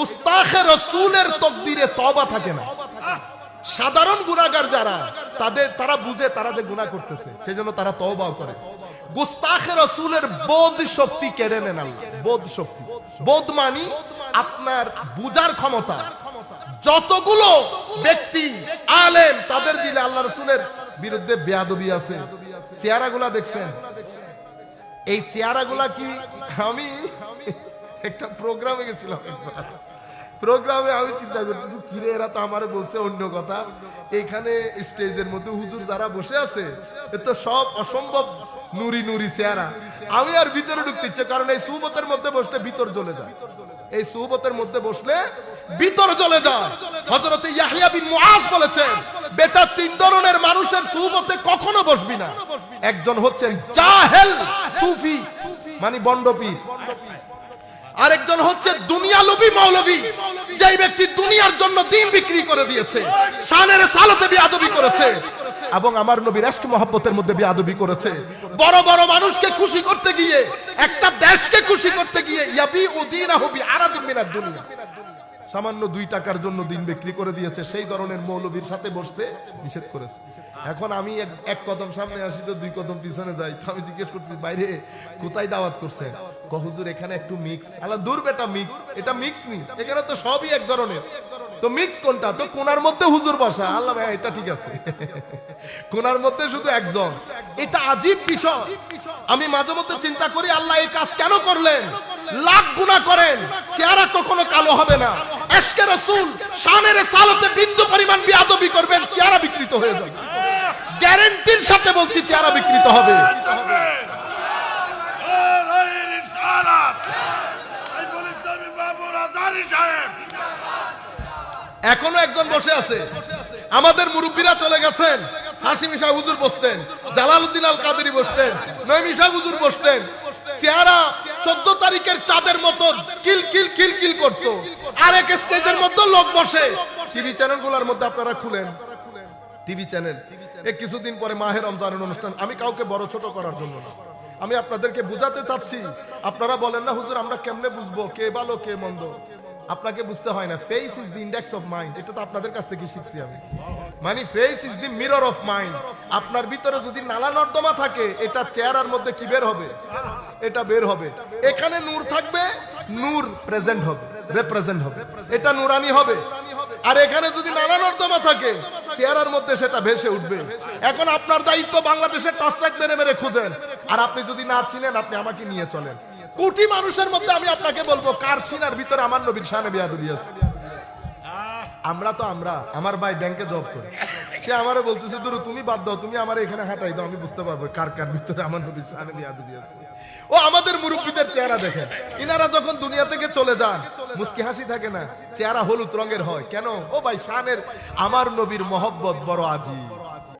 গুস্তাখে রসুলের তকদিরে তবা থাকে না। সাধারণ গুনাহগার যারা, তাদের, তারা বুঝে তারা যে গুনাহ করতেছে, সেজন্য তারা তওবাও করে। গুস্তাখে রসুলের বোধ শক্তি কেড়ে নেন বোধ শক্তি বোধ মানি আপনার বুজার ক্ষমতা। যতগুলো ব্যক্তি আলেম, তাদের দিলে আল্লাহ রসুলের বিরুদ্ধে বেয়াদবি আছে। চেহারাগুলা দেখছেন? এই চেহারাগুলা কি আমি একটা প্রোগ্রামে গেছিলাম একবার। প্রোগ্রামে আমি চিন্তা করতেছি, কিরে, এরা তো আমার বলছে অন্য কথা। এখানে স্টেজের মধ্যে হুজুর যারা বসে আছে, এ তো সব অসম্ভব নুরি নুরি চেহারা। আমি আর ভিতরে ঢুকতে ইচ্ছে কারণ এই সুবতের মধ্যে বসলে ভিতর জ্বলে যায়। এই সুবতের মধ্যে বসলে ভিতর চলে যায়। হযরতে ইয়াহইয়া বিন মুআজ বলেছেন, বেটা, তিন ধরনের মানুষের সুবতে কখনো বসবি না। একজন হচ্ছেন জাহেল সুফি মানে বন্ডপীর আরেকজন হচ্ছে দুনিয়া লোভী মৌলবী, যেই ব্যক্তি দুনিয়ার জন্য দিন বিক্রি করে দিয়েছে, শানের সালতে বিয়াদবি করেছে, এবং আমার নবীর আশক মহব্বতের মধ্যে বিয়াদবি করেছে। বড় বড় মানুষকে খুশি করতে গিয়ে, একটা দেশকে খুশি করতে গিয়ে ইয়াবি উদিনা হবি আরাদিন মিনাদ দুনিয়া। সামান্য দুই টাকার জন্য দিন বিক্রি করে দিয়েছে, সেই ধরনের মৌলবীর সাথে বসতে নিষেধ করেছে। এখন আমি এক- কদম সামনে আসি তো দুই কদম পিছনে যাই আমি জিজ্ঞেস করছি, বাইরে কোথায় দাওয়াত করছে হুজুর, এখানে একটু মিক্স আলা দূর বেটা মিক্স এটা মিক্স নি, এখানে তো সবই এক ধরনের। তো মিক্স কোনটা? তো কোনার মধ্যে হুজুর বসা। আল্লাহ ভাই এটা ঠিক আছে। কোনার মধ্যে শুধু একজন। এটা আজীব বিষয়। আমি মাঝে মধ্যে চিন্তা করি, আল্লাহ, এই কাজ কেন করলেন? লাখ গুণা করেন। চেহারা কখনো কালো হবে না। এশকে রসুল শানের সালতে বিন্দু পরিমাণ বিয়াদবি করবেন, চেহারা বিকৃত হয়ে যাবে। গ্যারেন্টির সাথে বলছি, চেহারা বিকৃত হবে। এখনও একজন বসে আছে। আমাদের মুরব্বীরা চলে গেছেন। হাসিম শাহ হুজুর বসতেন, জালালউদ্দিন আল কাদেরি বসতেন নইমি শাহ হুজুর বসতেন। চেহারা চোদ্দ তারিখের চাঁদের মতো কিল কিল কিল কিল করত। আর এক স্টেজের মধ্যে লোক বসে। টিভি চ্যানেল চ্যানেলগুলোর মধ্যে আপনারা খুলেন। TV channel. এ কিছুদিন পরে মাহের রমজানের অনুষ্ঠান। আমি কাউকে বড় ছোট করার জন্য না। আমি আপনাদেরকে বুঝাতে চাচ্ছি। আপনারা বলেন না, হুজুর, আমরা কেমনে বুঝব? কে ভালো, কে মন্দ? আপনাকে বুঝতে হয় না। Face is the index of mind এটা তো আপনাদের কাছ থেকে শিখছি আমি। মানে face is the mirror of mind আপনার ভিতরে যদি নালা নর্দমা থাকে, এটা চেহারার মধ্যে কি বের হবে? এটা বের হবে। এখানে নূর থাকবে, নূর প্রেজেন্ট হবে রিপ্রেজেন্ট হবে। এটা নুরানি হবে। আর এখানে যদি নানা নর্দমা থাকে, চেহারার মধ্যে সেটা ভেসে উঠবে। এখন আপনার দায়িত্ব বাংলাদেশের টসটাক মেরে মেরে খুঁজেন। আর আপনি যদি না চিনেন, আপনি আমাকে নিয়ে চলেন। কোটি মানুষের মধ্যে আমি আপনাকে বলব, কার চিনার ভিতরে আমার নবীর শানে বিয়াদুলি আমরা তো আমরা, আমার ভাই ব্যাংকে জব করে। সে আমারও বলতেছে, দুরু, তুমি বাদ দাও, তুমি আমার এখানে হাঁটাই দাও, আমি বুঝতে পারব কার কার ভিতরে আমার নবীর শানে বিয়াদুলি আছে ও আমাদের মুরব্বীদের চেহারা দেখেন, ইনারা যখন দুনিয়া থেকে চলে যান, মুস্কি হাসি থাকে না, চেহারা হলুদ রঙের হয়। কেন? ও ভাই, শানের, আমার নবীর মহব্বত বড় আজি